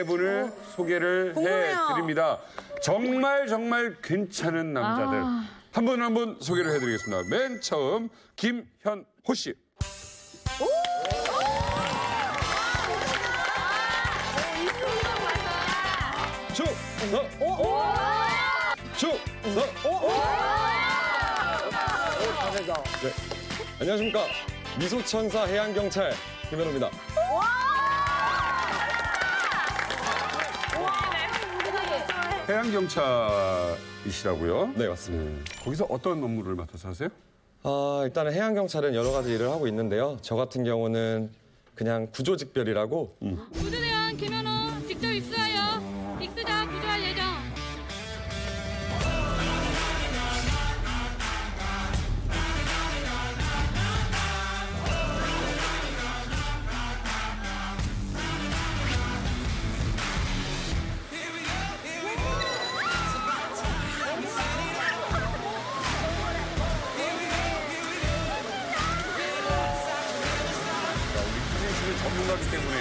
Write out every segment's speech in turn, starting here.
네 분을 소개를 궁금해요. 해드립니다. 정말 정말 괜찮은 남자들 한 분 한 분 소개를 해드리겠습니다. 맨 처음 김현호 씨. 네. 안녕하십니까. 미소천사 해양경찰 김현우입니다. 해양경찰이시라고요? 네, 맞습니다. 거기서 어떤 업무를 맡아서 하세요? 아, 일단은 해양경찰은 여러 가지 일을 하고 있는데요. 저 같은 경우는 그냥 구조직별이라고 구조대원 김현우 직접 입수 가기 때문에.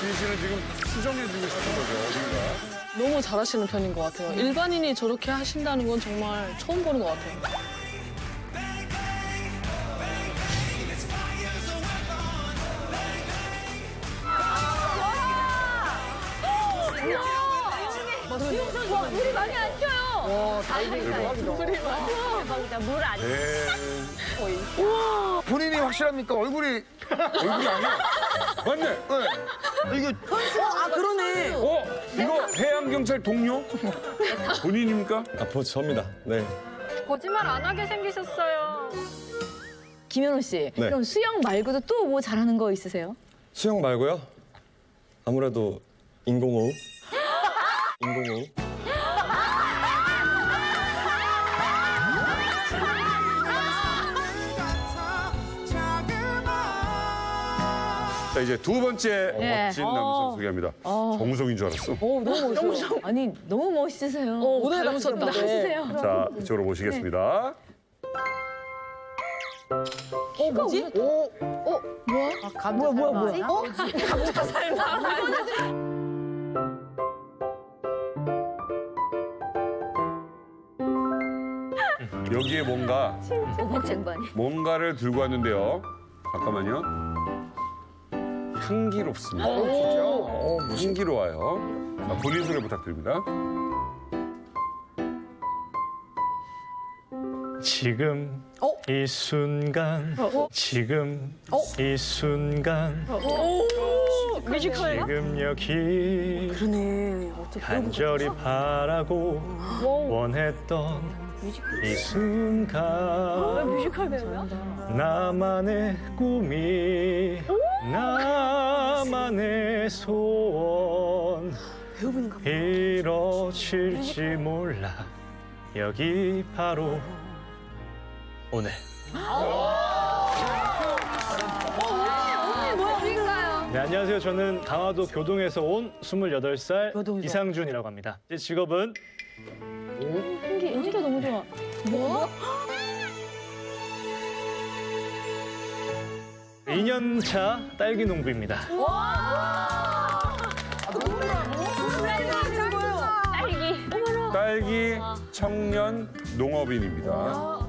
진 씨는 지금 수정해주고 싶은 거죠, 어딘가. 너무 잘하시는 편인 것 같아요. 일반인이 저렇게 하신다는 건 정말 처음 보는 것 같아요. 물이 많이 안 튀어요. 네. 본인이 확실합니까? 얼굴이 얼굴이 아니야. 맞네. 이게 아 그러네. 어? 이거 해양 경찰 동료? 본인입니까? 아, 보 접니다. 네. 거짓말 안 하게 생기셨어요. 김현우 씨, 네. 그럼 수영 말고도 또 뭐 잘하는 거 있으세요? 수영 말고요. 아무래도 인공호흡. 인공호흡. 자, 이제 두 번째 네. 멋진 어. 남성 소개합니다. 정우성인 줄 알았어. 오, 너무 멋있어요. 아니, 너무 멋있으세요. 오늘 닮으셨다. 멋있으세요. 자, 이쪽으로 모시겠습니다. 어, 뭐지? 오, 어, 뭐야? 아, 뭐야, 뭐야, 뭐야? 어? 여기에 뭔가 쟁반이. 뭔가를 들고 왔는데요. 잠깐만요. 향기롭습니다. 어, 향기로워요. 자, 본인 소개 부탁드립니다. 지금 어? 이 순간 지금 이 순간 뮤지컬. 지금 여기 그러네. 어떻게 간절히 바라고 원했던 이 순간 뮤지컬 배우야? 나만의 꿈이 나만의 소원 이뤄질지 몰라 여기 바로 오늘 네, 안녕하세요. 저는 강화도 교동에서 온 28살 이상준이라고 합니다. 제 직업은 연기, 연기가 너무 좋아. 뭐? 2년차 딸기 농부입니다. 딸기 청년 농업인입니다.